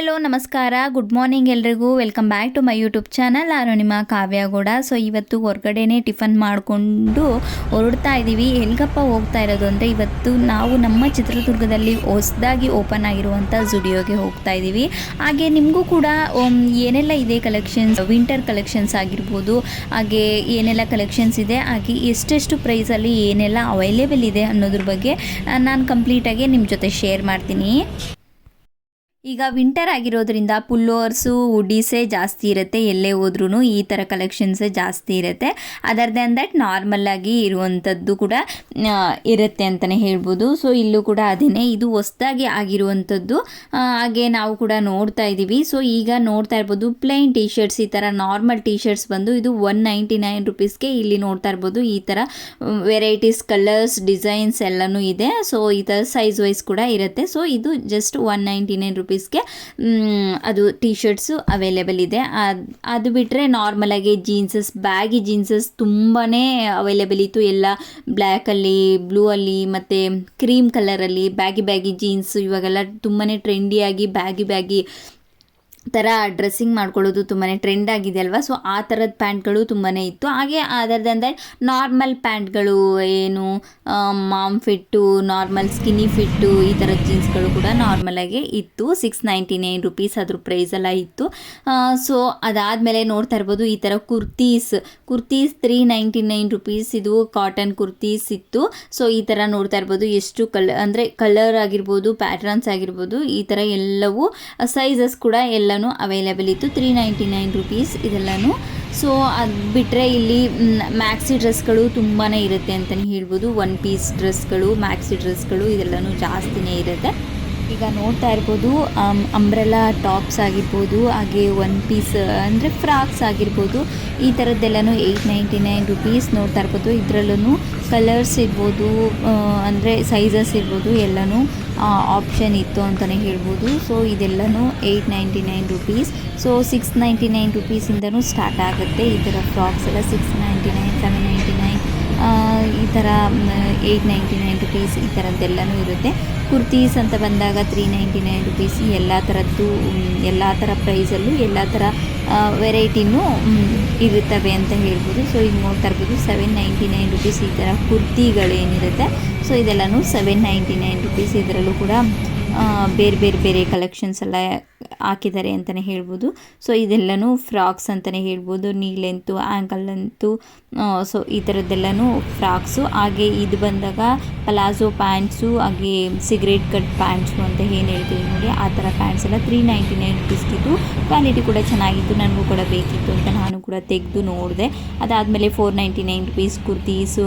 Hello, ನಮಸ್ಕಾರ. Good morning ಎಲ್ರಿಗೂ. Welcome back to my YouTube channel ನಾನು ನಿಮ್ಮ ಕಾವ್ಯ ಗೌಡ ಸೊ ಇವತ್ತು ಹೊರಗಡೆನೇ ಟಿಫನ್ ಮಾಡಿಕೊಂಡು ಹೊರಡ್ತಾ ಇದ್ದೀವಿ ಎಲ್ಗಪ್ಪ ಹೋಗ್ತಾ ಇರೋದು ಅಂದರೆ ಇವತ್ತು ನಾವು ನಮ್ಮ ಚಿತ್ರದುರ್ಗದಲ್ಲಿ ಹೊಸದಾಗಿ ಓಪನ್ ಆಗಿರುವಂಥ ಜುಡಿಯೋಗೆ ಹೋಗ್ತಾ ಇದ್ದೀವಿ ಹಾಗೆ ನಿಮಗೂ ಕೂಡ ಏನೆಲ್ಲ ಇದೆ ಕಲೆಕ್ಷನ್ಸ್ ವಿಂಟರ್ ಕಲೆಕ್ಷನ್ಸ್ ಆಗಿರ್ಬೋದು, ಹಾಗೆ ಏನೆಲ್ಲ ಕಲೆಕ್ಷನ್ಸ್ ಇದೆ, ಹಾಗೆ ಎಷ್ಟೆಷ್ಟು ಪ್ರೈಸಲ್ಲಿ ಏನೆಲ್ಲ ಅವೈಲೇಬಲ್ ಇದೆ ಅನ್ನೋದ್ರ ಬಗ್ಗೆ ನಾನು ಕಂಪ್ಲೀಟಾಗಿ ನಿಮ್ಮ ಜೊತೆ ಶೇರ್ ಮಾಡ್ತೀನಿ. ಈಗ ವಿಂಟರ್ ಆಗಿರೋದ್ರಿಂದ ಪುಲ್ಲೋವರ್ಸು ಉಡೀಸೇ ಜಾಸ್ತಿ ಇರುತ್ತೆ. ಎಲ್ಲೇ ಹೋದ್ರೂ ಈ ಥರ ಕಲೆಕ್ಷನ್ಸೇ ಜಾಸ್ತಿ ಇರುತ್ತೆ. ಅದರ್ ದೆನ್ ದಟ್ ನಾರ್ಮಲ್ಲಾಗಿ ಇರುವಂಥದ್ದು ಕೂಡ ಇರುತ್ತೆ ಅಂತಲೇ ಹೇಳ್ಬೋದು. ಸೊ ಇಲ್ಲೂ ಕೂಡ ಅದೇನೇ. ಇದು ಹೊಸ್ದಾಗಿ ಆಗಿರುವಂಥದ್ದು ಹಾಗೆ ನಾವು ಕೂಡ ನೋಡ್ತಾ ಇದ್ದೀವಿ. ಸೊ ಈಗ ನೋಡ್ತಾ ಇರ್ಬೋದು ಪ್ಲೇನ್ ಟೀ ಶರ್ಟ್ಸ್ ಈ ಥರ ನಾರ್ಮಲ್ ಟೀ ಶರ್ಟ್ಸ್ ಬಂದು ಇದು ಒನ್ ನೈಂಟಿ ನೈನ್ ರುಪೀಸ್ಗೆ ಇಲ್ಲಿ ನೋಡ್ತಾ ಇರ್ಬೋದು. ಈ ಥರ ವೆರೈಟೀಸ್ ಕಲರ್ಸ್ ಡಿಸೈನ್ಸ್ ಎಲ್ಲನೂ ಇದೆ. ಸೊ ಈ ಥರ ಸೈಜ್ ವೈಸ್ ಕೂಡ ಇರುತ್ತೆ. ಸೊ ಇದು ಜಸ್ಟ್ ಒನ್ ನೈಂಟಿ ನೈನ್ ರುಪೀಸ್ಗೆ ಅದು ಟಿ ಶರ್ಟ್ಸು ಅವೈಲೇಬಲ್ ಇದೆ. ಅದು ಬಿಟ್ಟರೆ ನಾರ್ಮಲಾಗಿ ಜೀನ್ಸಸ್ ಬ್ಯಾಗಿ ಜೀನ್ಸಸ್ ತುಂಬಾ ಅವೈಲೇಬಲ್ ಇತ್ತು. ಎಲ್ಲ ಬ್ಲ್ಯಾಕಲ್ಲಿ ಬ್ಲೂ ಅಲ್ಲಿ, ಮತ್ತು ಕ್ರೀಮ್ ಕಲರಲ್ಲಿ ಬ್ಯಾಗಿ ಬ್ಯಾಗಿ ಜೀನ್ಸು ಇವಾಗೆಲ್ಲ ತುಂಬಾ ಟ್ರೆಂಡಿಯಾಗಿ ಬ್ಯಾಗಿ ಬ್ಯಾಗಿ ಥರ ಡ್ರೆಸ್ಸಿಂಗ್ ಮಾಡ್ಕೊಳ್ಳೋದು ತುಂಬಾ ಟ್ರೆಂಡ್ ಆಗಿದೆ ಅಲ್ವಾ? ಸೊ ಆ ಥರದ ಪ್ಯಾಂಟ್ಗಳು ತುಂಬಾ ಇತ್ತು. ಹಾಗೆ ಅದರ್ ನಾರ್ಮಲ್ ಪ್ಯಾಂಟ್ಗಳು ಏನು mom fit normal skinny fit, ಈ ಥರದ ಜೀನ್ಸ್ಗಳು ಕೂಡ ನಾರ್ಮಲಾಗಿ ಇತ್ತು. ಸಿಕ್ಸ್ ನೈಂಟಿ ನೈನ್ ರುಪೀಸ್ ಅದ್ರ ಪ್ರೈಸ್ ಎಲ್ಲ ಇತ್ತು. ಸೊ ಅದಾದಮೇಲೆ ನೋಡ್ತಾ ಇರ್ಬೋದು ಈ ಥರ kurtis kurtis three ninety nine rupees ಇದು ಕಾಟನ್ ಕುರ್ತೀಸ್ ಇತ್ತು. ಸೊ ಈ ಥರ ನೋಡ್ತಾ ಇರ್ಬೋದು ಎಷ್ಟು ಕಲ್ ಅಂದರೆ ಕಲರ್ ಆಗಿರ್ಬೋದು ಪ್ಯಾಟ್ರನ್ಸ್ ಆಗಿರ್ಬೋದು, ಈ ಥರ ಎಲ್ಲವೂ ಸೈಜಸ್ ಕೂಡ ಎಲ್ಲನೂ ಅವೈಲೇಬಲ್ ಇತ್ತು ತ್ರೀ ನೈಂಟಿ ನೈನ್ ರುಪೀಸ್ ಇದೆಲ್ಲನೂ. ಸೊ ಅದು ಬಿಟ್ಟರೆ ಇಲ್ಲಿ ಮ್ಯಾಕ್ಸಿ ಡ್ರೆಸ್ಗಳು ತುಂಬಾ ಇರುತ್ತೆ ಅಂತಲೇ ಹೇಳ್ಬೋದು. ಒನ್ ಪೀಸ್ ಡ್ರೆಸ್ಗಳು ಮ್ಯಾಕ್ಸಿ ಡ್ರೆಸ್ಗಳು ಇದೆಲ್ಲನೂ ಜಾಸ್ತಿನೇ ಇರುತ್ತೆ. ಈಗ ನೋಡ್ತಾ ಇರ್ಬೋದು ಅಂಬ್ರೆಲಾ ಟಾಪ್ಸ್ ಆಗಿರ್ಬೋದು, ಹಾಗೆ ಒನ್ ಪೀಸ್ ಅಂದರೆ ಫ್ರಾಕ್ಸ್ ಆಗಿರ್ಬೋದು, ಈ ಥರದ್ದೆಲ್ಲನೂ ಏಯ್ಟ್ ನೈಂಟಿ ನೈನ್ ರುಪೀಸ್ ನೋಡ್ತಾ ಇರ್ಬೋದು. ಇದರಲ್ಲೂ ಕಲರ್ಸ್ ಇರ್ಬೋದು ಅಂದರೆ ಸೈಜಸ್ ಇರ್ಬೋದು, ಎಲ್ಲನೂ ಆಪ್ಷನ್ ಇತ್ತು ಅಂತಲೇ ಹೇಳ್ಬೋದು. ಸೊ ಇದೆಲ್ಲನೂ eight ninety nine rupees so six ninety nine ರುಪೀಸಿಂದನೂ start ಆಗುತ್ತೆ ಈ ಥರ ಫ್ರಾಕ್ಸ್ ಎಲ್ಲ ಸಿಕ್ಸ್ ನೈಂಟಿ ನೈನ್ ಥರ ಏಯ್ಟ್ ನೈಂಟಿ ನೈನ್ ರುಪೀಸ್ ಈ ಥರದ್ದೆಲ್ಲನೂ ಇರುತ್ತೆ. ಕುರ್ತೀಸ್ ಅಂತ ಬಂದಾಗ ತ್ರೀ ನೈಂಟಿ ನೈನ್ ರುಪೀಸ್ ಎಲ್ಲ ಥರದ್ದು ಎಲ್ಲ ಥರ ಪ್ರೈಸಲ್ಲೂ ಎಲ್ಲ ಥರ ವೆರೈಟಿನೂ ಇರುತ್ತವೆ ಅಂತ ಹೇಳ್ಬೋದು. ಸೊ ಈಗ ನೋಡ್ತಾ ಇರ್ಬೋದು ಸೆವೆನ್ ನೈಂಟಿ ನೈನ್ ರುಪೀಸ್ ಈ ಥರ ಕುರ್ತಿಗಳೇನಿರುತ್ತೆ. ಸೊ ಇದೆಲ್ಲನೂ ಸೆವೆನ್ ನೈಂಟಿ ನೈನ್ ರುಪೀಸ್ ಇದರಲ್ಲೂ ಕೂಡ ಬೇರೆ ಬೇರೆ ಬೇರೆ ಕಲೆಕ್ಷನ್ಸ್ ಎಲ್ಲ ಹಾಕಿದ್ದಾರೆ ಅಂತಲೇ ಹೇಳ್ಬೋದು. ಸೊ ಇದೆಲ್ಲನೂ ಫ್ರಾಕ್ಸ್ ಅಂತಲೇ ಹೇಳ್ಬೋದು. ನೀ ಲೆಂತು ಆ್ಯಂಕಲ್ ಲೆಂತು ಸೊ ಈ ಥರದ್ದೆಲ್ಲನೂ ಫ್ರಾಕ್ಸು. ಹಾಗೆ ಇದು ಬಂದಾಗ ಪಲಾಜೋ ಪ್ಯಾಂಟ್ಸು ಹಾಗೆ ಸಿಗರೇಟ್ ಕಟ್ ಪ್ಯಾಂಟ್ಸು ಅಂತ ಏನು ಹೇಳ್ತೀವಿ ನೋಡಿ, ಆ ಥರ ಪ್ಯಾಂಟ್ಸ್ ಎಲ್ಲ ತ್ರೀ ನೈಂಟಿ ನೈನ್ ರುಪೀಸ್ಗಿತ್ತು ಕ್ವಾಲಿಟಿ ಕೂಡ ಚೆನ್ನಾಗಿತ್ತು, ನನಗೂ ಕೂಡ ಬೇಕಿತ್ತು ಅಂತ ನಾನು ಕೂಡ ತೆಗೆದು ನೋಡಿದೆ. ಅದಾದಮೇಲೆ four ninety nine rupees kurtis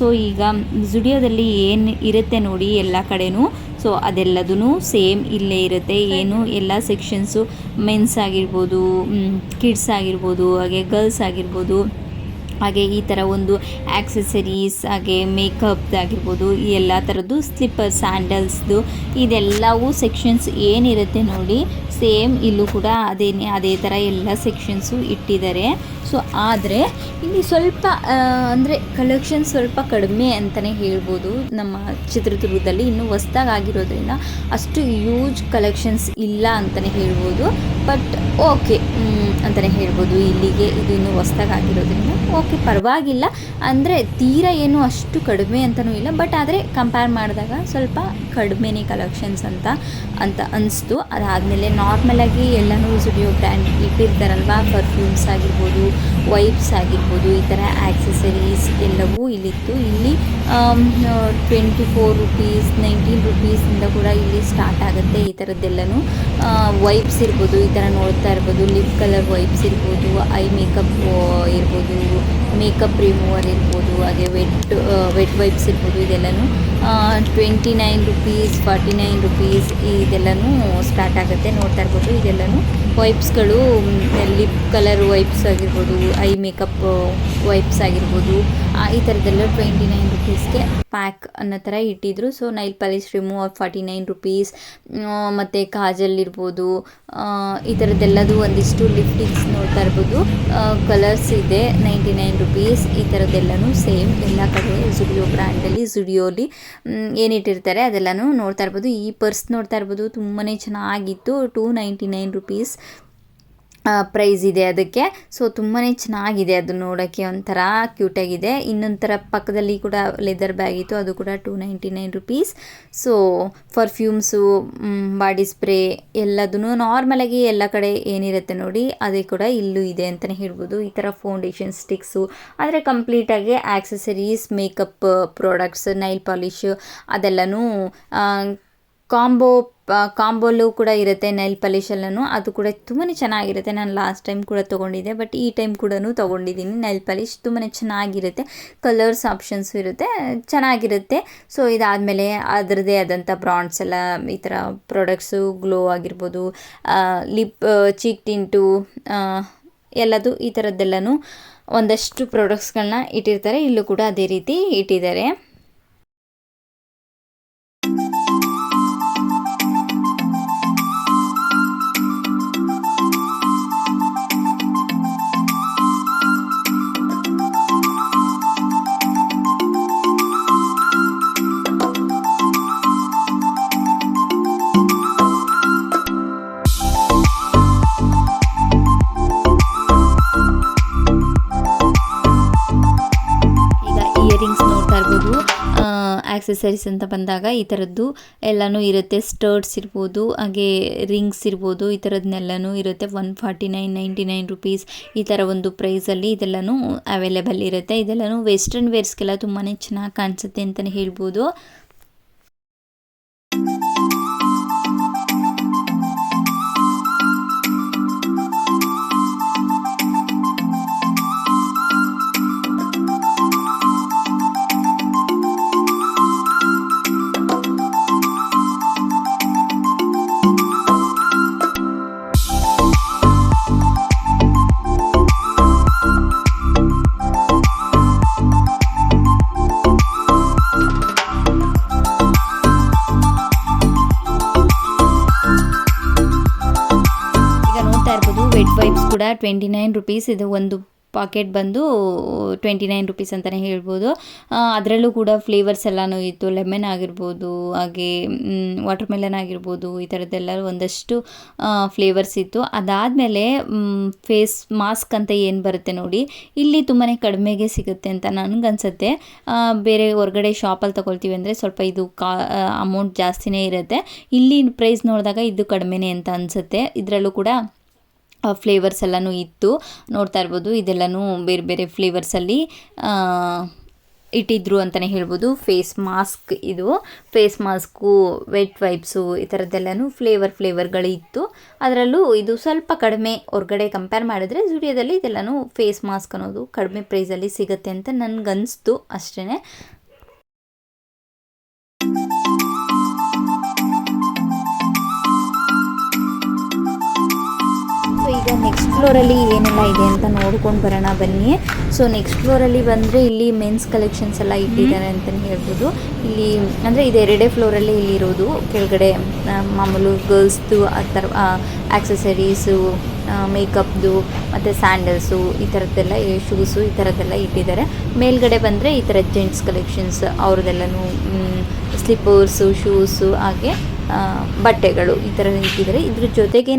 so ಈಗ ಜುಡಿಯೋದಲ್ಲಿ ಏನು ಇರುತ್ತೆ ನೋಡಿ ಎಲ್ಲ ಕಡೆನೂ ಸೊ ಅದೆಲ್ಲದೂ ಸೇಮ್ ಇಲ್ಲೇ ಇರುತ್ತೆ. ಏನು ಎಲ್ಲ ಸೆಕ್ಷನ್ಸು ಮೆನ್ಸ್ ಆಗಿರ್ಬೋದು ಕಿಡ್ಸ್ ಆಗಿರ್ಬೋದು, ಹಾಗೆ ಗರ್ಲ್ಸ್ ಆಗಿರ್ಬೋದು ಹಾಗೆ ಈ ಥರ ಒಂದು ಆ್ಯಕ್ಸೆಸರೀಸ್ ಹಾಗೆ ಮೇಕಪ್ ಆಗಿರ್ಬೋದು, ಈ ಎಲ್ಲ ಥರದ್ದು ಸ್ಲಿಪ್ಪರ್ ಸ್ಯಾಂಡಲ್ಸ್ದು ಇದೆಲ್ಲವೂ ಸೆಕ್ಷನ್ಸ್ ಏನಿರುತ್ತೆ ನೋಡಿ ಸೇಮ್ ಇಲ್ಲೂ ಕೂಡ ಅದೇನೇ ಅದೇ ಥರ ಎಲ್ಲ ಸೆಕ್ಷನ್ಸು ಇಟ್ಟಿದ್ದಾರೆ. ಸೊ ಆದರೆ ಇಲ್ಲಿ ಸ್ವಲ್ಪ ಅಂದರೆ ಕಲೆಕ್ಷನ್ ಸ್ವಲ್ಪ ಕಡಿಮೆ ಅಂತಲೇ ಹೇಳ್ಬೋದು. ನಮ್ಮ ಚಿತ್ರದುರ್ಗದಲ್ಲಿ ಇನ್ನೂ ಹೊಸ್ದಾಗಿ ಆಗಿರೋದ್ರಿಂದ ಅಷ್ಟು ಯೂಜ್ ಕಲೆಕ್ಷನ್ಸ್ ಇಲ್ಲ ಅಂತಲೇ ಹೇಳ್ಬೋದು. ಬಟ್ ಓಕೆ ಅಂತಲೇ ಹೇಳ್ಬೋದು. ಇಲ್ಲಿಗೆ ಇದು ಇನ್ನೂ ಹೊಸ್ದಾಗಿ ಆಗಿರೋದ್ರಿಂದ ಓಕೆ ಪರವಾಗಿಲ್ಲ. ಅಂದರೆ ತೀರ ಏನು ಅಷ್ಟು ಕಡಿಮೆ ಅಂತಲೂ ಇಲ್ಲ. ಬಟ್ ಆದರೆ ಕಂಪೇರ್ ಮಾಡಿದಾಗ ಸ್ವಲ್ಪ ಕಡಿಮೆನೇ ಕಲೆಕ್ಷನ್ಸ್ ಅಂತ ಅಂತ ಅನಿಸ್ತು. ಅದಾದಮೇಲೆ ನಾರ್ಮಲಾಗಿ ಎಲ್ಲನೂ ಸುಡಿಯೋ ಬ್ರ್ಯಾಂಡ್ ಇಟ್ಟಿರ್ತಾರಲ್ವ? ಪರ್ಫ್ಯೂಮ್ಸ್ ಆಗಿರ್ಬೋದು ವೈಪ್ಸ್ ಆಗಿರ್ಬೋದು, ಈ ಥರ ಆ್ಯಕ್ಸೆಸರೀಸ್ ಎಲ್ಲವೂ ಇಲ್ಲಿತ್ತು. ಇಲ್ಲಿ ಟ್ವೆಂಟಿ ಫೋರ್ ರುಪೀಸ್ ನೈನ್ಟೀನ್ ರುಪೀಸಿಂದ ಕೂಡ ಇಲ್ಲಿ ಸ್ಟಾರ್ಟ್ ಆಗುತ್ತೆ ಈ ಥರದ್ದೆಲ್ಲನೂ. ವೈಪ್ಸ್ ಇರ್ಬೋದು, ಈ ಥರ ನೋಡ್ತಾ ಇರ್ಬೋದು. ಲಿಪ್ ಕಲರ್ ವೈಪ್ಸ್ ಇರ್ಬೋದು ಐ ಮೇಕಪ್ ಇರ್ಬೋದು ಮೇಕಪ್ ರಿಮೂವರ್ ಇರ್ಬೋದು, ಹಾಗೆ ವೆಟ್ ವೆಟ್ ವೈಪ್ಸ್ ಇರ್ಬೋದು, ಇದೆಲ್ಲನೂ twenty nine rupees forty nine rupees ಇದೆಲ್ಲನೂ ಸ್ಟಾರ್ಟ್ ಆಗುತ್ತೆ. ನೋಡ್ತಾ ಇರ್ಬೋದು, ಇದೆಲ್ಲನೂ ವೈಪ್ಸ್ಗಳು ಲಿಪ್ ಕಲರ್ ವೈಪ್ಸ್ ಆಗಿರ್ಬೋದು ಐ ಮೇಕಪ್ ವೈಪ್ಸ್ ಆಗಿರ್ಬೋದು ಈ ಥರದ್ದೆಲ್ಲ ಟ್ವೆಂಟಿ ನೈನ್ ರುಪೀಸ್ಗೆ ಪ್ಯಾಕ್ ಅನ್ನೋ ಥರ ಇಟ್ಟಿದ್ರು. So nail polish remove forty nine rupees ಮತ್ತು ಕಾಜಲ್ ಇರ್ಬೋದು ಈ ಥರದ್ದೆಲ್ಲದು ಒಂದಿಷ್ಟು ಲಿಫ್ಟಿಂಗ್ಸ್ ನೋಡ್ತಾ ಇರ್ಬೋದು. ಕಲರ್ಸ್ ಇದೆ ನೈಂಟಿ ನೈನ್ ರುಪೀಸ್ ಈ ಥರದ್ದೆಲ್ಲನೂ ಸೇಮ್ ಎಲ್ಲ ಕಡೆ ಜುಡಿಯೋ ಬ್ರ್ಯಾಂಡಲ್ಲಿ ಜುಡಿಯೋಲಿ ಏನಿಟ್ಟಿರ್ತಾರೆ ಅದೆಲ್ಲನೂ ನೋಡ್ತಾ ಇರ್ಬೋದು. ಈ ಪರ್ಸ್ ನೋಡ್ತಾ ಇರ್ಬೋದು ತುಂಬಾ ಚೆನ್ನಾಗಿತ್ತು. Two ninety nine rupees price ಇದೆ ಅದಕ್ಕೆ. ಸೊ ತುಂಬಾ ಚೆನ್ನಾಗಿದೆ ಅದು ನೋಡೋಕ್ಕೆ ಒಂಥರ ಕ್ಯೂಟಾಗಿದೆ ಇನ್ನೊಂಥರ ಪಕ್ಕದಲ್ಲಿ ಕೂಡ ಲೆದರ್ ಬ್ಯಾಗ್ ಇತ್ತು, ಅದು ಕೂಡ two ninety nine rupees so perfumes body spray ಎಲ್ಲದೂ ನಾರ್ಮಲಾಗಿ ಎಲ್ಲ ಕಡೆ ಏನಿರುತ್ತೆ ನೋಡಿ, ಅದೇ ಕೂಡ ಇಲ್ಲೂ ಇದೆ ಅಂತಲೇ ಹೇಳ್ಬೋದು. ಈ ಥರ ಫೌಂಡೇಶನ್ ಸ್ಟಿಕ್ಸು ಆದರೆ ಕಂಪ್ಲೀಟಾಗಿ accessories makeup products nail polish ಅದೆಲ್ಲನೂ combo ಕಾಂಬೋಲು ಕೂಡ ಇರುತ್ತೆ ನೈಲ್ ಪಾಲಿಶಲ್ಲೂ ಅದು ಕೂಡ ತುಂಬಾ ಚೆನ್ನಾಗಿರುತ್ತೆ. ನಾನು ಲಾಸ್ಟ್ ಟೈಮ್ ಕೂಡ ತೊಗೊಂಡಿದ್ದೆ ಬಟ್ ಈ ಟೈಮ್ ಕೂಡ ತೊಗೊಂಡಿದ್ದೀನಿ ನೈಲ್ ಪಾಲಿಶ್ ತುಂಬಾ ಚೆನ್ನಾಗಿರುತ್ತೆ. ಕಲರ್ಸ್ ಆಪ್ಷನ್ಸು ಇರುತ್ತೆ. ಚೆನ್ನಾಗಿರುತ್ತೆ. ಸೊ ಇದಾದಮೇಲೆ ಅದರದ್ದೇ ಆದಂಥ ಬ್ರಾಂಡ್ಸ್ ಎಲ್ಲ, ಈ ಥರ ಪ್ರಾಡಕ್ಟ್ಸು ಗ್ಲೋ ಆಗಿರ್ಬೋದು ಲಿಪ್ ಚೀಕ್ ಟಿಂಟು ಎಲ್ಲದು ಈ ಥರದ್ದೆಲ್ಲನೂ ಒಂದಷ್ಟು ಪ್ರಾಡಕ್ಟ್ಸ್ಗಳನ್ನ ಇಟ್ಟಿರ್ತಾರೆ. ಇಲ್ಲೂ ಕೂಡ ಅದೇ ರೀತಿ ಇಟ್ಟಿದ್ದಾರೆ. ಆಕ್ಸೆಸರೀಸ್ ಅಂತ ಬಂದಾಗ ಈ ಥರದ್ದು ಎಲ್ಲನೂ ಇರುತ್ತೆ. ಸ್ಟರ್ಟ್ಸ್ ಇರ್ಬೋದು, ಹಾಗೆ ರಿಂಗ್ಸ್ ಇರ್ಬೋದು, ಈ ಥರದ್ದನ್ನೆಲ್ಲನೂ ಇರುತ್ತೆ. One forty nine ninety nine rupees ಈ ಥರ ಒಂದು ಪ್ರೈಸಲ್ಲಿ ಇದೆಲ್ಲನೂ ಅವೈಲೇಬಲ್ ಇರುತ್ತೆ. ಇದೆಲ್ಲನೂ ವೆಸ್ಟರ್ನ್ ವೇರ್ಸ್ಗೆಲ್ಲ ತುಂಬಾ ಚೆನ್ನಾಗಿ ಕಾಣಿಸುತ್ತೆ ಅಂತಲೇ ಹೇಳ್ಬೋದು. ಟ್ವೆಂಟಿ ನೈನ್ ರುಪೀಸ್ ಇದು ಒಂದು ಪಾಕೆಟ್ ಬಂದು ಟ್ವೆಂಟಿ ನೈನ್ ರುಪೀಸ್ ಅಂತಲೇ ಹೇಳ್ಬೋದು ಅದರಲ್ಲೂ ಕೂಡ ಫ್ಲೇವರ್ಸ್ ಎಲ್ಲನೂ ಇತ್ತು. ಲೆಮನ್ ಆಗಿರ್ಬೋದು, ಹಾಗೆ ವಾಟರ್ ಮೆಲನ್ ಆಗಿರ್ಬೋದು, ಈ ಥರದ್ದೆಲ್ಲ ಒಂದಷ್ಟು ಫ್ಲೇವರ್ಸ್ ಇತ್ತು. ಅದಾದಮೇಲೆ ಫೇಸ್ ಮಾಸ್ಕ್ ಅಂತ ಏನು ಬರುತ್ತೆ ನೋಡಿ, ಇಲ್ಲಿ ತುಂಬಾ ಕಡಿಮೆಗೆ ಸಿಗುತ್ತೆ ಅಂತ ನನಗನ್ಸುತ್ತೆ. ಬೇರೆ ಹೊರಗಡೆ ಶಾಪಲ್ಲಿ ತೊಗೊಳ್ತೀವಿ ಅಂದರೆ ಸ್ವಲ್ಪ ಇದು ಕಾ ಅಮೌಂಟ್ ಜಾಸ್ತಿನೇ ಇರುತ್ತೆ. ಇಲ್ಲಿ ಪ್ರೈಸ್ ನೋಡಿದಾಗ ಇದು ಕಡಿಮೆನೇ ಅಂತ ಅನಿಸುತ್ತೆ. ಇದರಲ್ಲೂ ಕೂಡ ಫ್ಲೇವರ್ಸ್ ಎಲ್ಲನೂ ಇತ್ತು. ನೋಡ್ತಾ ಇರ್ಬೋದು, ಇದೆಲ್ಲನೂ ಬೇರೆ ಬೇರೆ ಫ್ಲೇವರ್ಸಲ್ಲಿ ಇಟ್ಟಿದ್ರು ಅಂತಲೇ ಹೇಳ್ಬೋದು. ಫೇಸ್ ಮಾಸ್ಕ್ ಇದು. ಫೇಸ್ ಮಾಸ್ಕು ವೆಟ್ ವೈಪ್ಸು ಈ ಥರದ್ದೆಲ್ಲನೂ ಫ್ಲೇವರ್ ಫ್ಲೇವರ್ಗಳು ಇತ್ತು. ಅದರಲ್ಲೂ ಇದು ಸ್ವಲ್ಪ ಕಡಿಮೆ ಹೊರಗಡೆ ಕಂಪೇರ್ ಮಾಡಿದ್ರೆ ಜುಡಿಯೋದಲ್ಲಿ ಇದೆಲ್ಲನೂ ಫೇಸ್ ಮಾಸ್ಕ್ ಅನ್ನೋದು ಕಡಿಮೆ ಪ್ರೈಸಲ್ಲಿ ಸಿಗುತ್ತೆ ಅಂತ ನನಗನ್ನಿಸ್ತು ಅಷ್ಟೇ ಫ್ಲೋರಲ್ಲಿ ಏನೆಲ್ಲ ಇದೆ ಅಂತ ನೋಡ್ಕೊಂಡು ಬರೋಣ ಬನ್ನಿ. ಸೊ ನೆಕ್ಸ್ಟ್ ಫ್ಲೋರಲ್ಲಿ ಬಂದರೆ ಇಲ್ಲಿ ಮೆನ್ಸ್ ಕಲೆಕ್ಷನ್ಸ್ ಎಲ್ಲ ಇಟ್ಟಿದ್ದಾರೆ ಅಂತಲೇ ಹೇಳ್ಬೋದು. ಇಲ್ಲಿ ಅಂದರೆ ಇದು ಎರಡೇ ಫ್ಲೋರಲ್ಲಿ ಇಲ್ಲಿ ಇರೋದು. ಕೆಳಗಡೆ ಮಾಮೂಲು ಗರ್ಲ್ಸ್ದು ಆ ಥರ ಆಕ್ಸೆಸರೀಸು ಮೇಕಪ್ದು ಮತ್ತು ಸ್ಯಾಂಡಲ್ಸು ಈ ಥರದ್ದೆಲ್ಲ ಶೂಸು ಈ ಥರದ್ದೆಲ್ಲ ಇಟ್ಟಿದ್ದಾರೆ. ಮೇಲ್ಗಡೆ ಬಂದರೆ ಈ ಥರ ಜೆಂಟ್ಸ್ ಕಲೆಕ್ಷನ್ಸ್ ಅವ್ರದ್ದೆಲ್ಲನೂ ಸ್ಲಿಪ್ಪರ್ಸು ಶೂಸು ಹಾಗೆ ಬಟ್ಟೆಗಳು ಈ ಥರ ಇಟ್ಟಿದ್ದಾರೆ. ಇದ್ರ ಜೊತೆಗೇ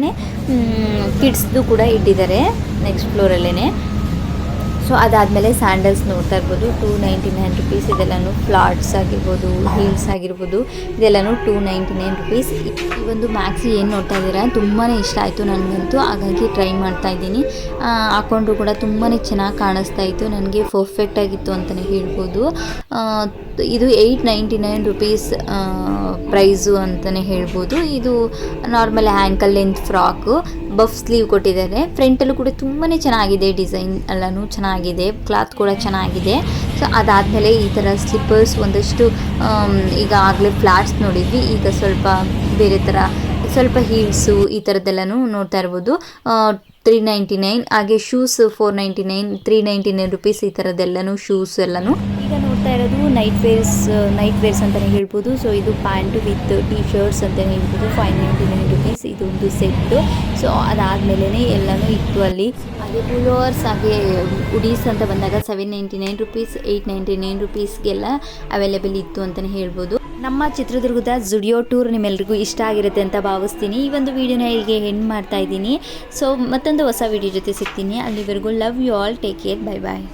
ಕಿಡ್ಸ್ದು ಕೂಡ ಇಟ್ಟಿದ್ದಾರೆ ನೆಕ್ಸ್ಟ್ ಫ್ಲೋರಲ್ಲೇ ಸೊ ಅದಾದಮೇಲೆ ಸ್ಯಾಂಡಲ್ಸ್ ನೋಡ್ತಾ ಇರ್ಬೋದು. ಟೂ ನೈಂಟಿ ನೈನ್ ರುಪೀಸ್ ಇದೆಲ್ಲನೂ ಫ್ಲಾಟ್ಸ್ ಆಗಿರ್ಬೋದು ಹೀಲ್ಸ್ ಆಗಿರ್ಬೋದು, ಇದೆಲ್ಲನೂ ಟೂ ನೈಂಟಿ ನೈನ್ ರುಪೀಸ್ ಈ ಒಂದು ಮ್ಯಾಕ್ಸಿ ಏನು ನೋಡ್ತಾ ಇದ್ದೀರಾ? ತುಂಬಾ ಇಷ್ಟ ಆಯಿತು ನನಗಂತೂ. ಹಾಗಾಗಿ ಟ್ರೈ ಮಾಡ್ತಾ ಇದ್ದೀನಿ. ಹಾಕೊಂಡ್ರು ಕೂಡ ತುಂಬಾ ಚೆನ್ನಾಗಿ ಕಾಣಿಸ್ತಾ ಇತ್ತು. ನನಗೆ ಪರ್ಫೆಕ್ಟ್ ಆಗಿತ್ತು ಅಂತಲೇ ಹೇಳ್ಬೋದು. ಇದು eight ninety nine rupees price ಅಂತಲೇ ಹೇಳ್ಬೋದು. ಇದು normal ankle length frock puff sleeve ಕೊಟ್ಟಿದ್ದಾರೆ ಫ್ರಂಟಲ್ಲೂ ಕೂಡ ತುಂಬಾ ಚೆನ್ನಾಗಿದೆ ಡಿಸೈನ್ ಎಲ್ಲನೂ ಚೆನ್ನಾಗಿದೆ. ಕ್ಲಾತ್ ಕೂಡ ಚೆನ್ನಾಗಿದೆ. ಸೊ ಅದಾದಮೇಲೆ ಈ ಥರ ಸ್ಲಿಪ್ಪರ್ಸ್ ಒಂದಷ್ಟು ಈಗ ಆಗಲೇ ಫ್ಲಾಟ್ಸ್ ನೋಡಿದ್ವಿ. ಈಗ ಸ್ವಲ್ಪ ಬೇರೆ ಥರ ಸ್ವಲ್ಪ ಹೀಲ್ಸು ಈ ಥರದ್ದೆಲ್ಲನೂ ನೋಡ್ತಾ ಇರ್ಬೋದು. ತ್ರೀ ನೈಂಟಿ ನೈನ್ ಹಾಗೆ shoes four ninety nine three ninety nine rupees ಈ ಥರದ್ದೆಲ್ಲನೂ ಶೂಸ್ ಎಲ್ಲನೂ. ಈಗ ನೋಡ್ತಾ ಇರೋದು ನೈಟ್ ವೇರ್ಸ್ ನೈಟ್ ವೇರ್ಸ್ ಅಂತಲೇ ಹೇಳ್ಬೋದು. ಸೊ ಇದು ಪ್ಯಾಂಟ್ ವಿತ್ ಟಿ ಶರ್ಟ್ಸ್ ಅಂತಲೇ ಹೇಳ್ಬೋದು. ಫೈವ್ ನೈಂಟಿ ನೈನ್ ರುಪೀಸ್ ಇದೊಂದು ಸೆಟ್ಟು. ಸೊ ಅದಾದಮೇಲೆ ಎಲ್ಲನೂ ಇತ್ತು ಅಲ್ಲಿ ಹಾಗೆ ಪುಲೋವರ್ಸ್ ಹಾಗೆ ಉಡೀಸ್ ಅಂತ ಬಂದಾಗ seven ninety nine rupees eight ninety nine ರುಪೀಸ್ಗೆಲ್ಲ available ಇತ್ತು ಅಂತಲೇ ಹೇಳ್ಬೋದು. ನಮ್ಮ ಚಿತ್ರದುರ್ಗದ ಜುಡಿಯೋ ಟೂರ್ ನಿಮ್ಮೆಲ್ರಿಗೂ ಇಷ್ಟ ಆಗಿರುತ್ತೆ ಅಂತ ಭಾವಿಸ್ತೀನಿ. ಈ ಒಂದು ವಿಡಿಯೋನ ಇಲ್ಲಿಗೆ ಹೆಣ್ಣು ಮಾಡ್ತಾ ಇದ್ದೀನಿ. ಸೊ ಮತ್ತೊಂದು ಹೊಸ ವಿಡಿಯೋ ಜೊತೆ ಸಿಗ್ತೀನಿ. ಅಲ್ಲಿವರೆಗೂ love you all take care bye bye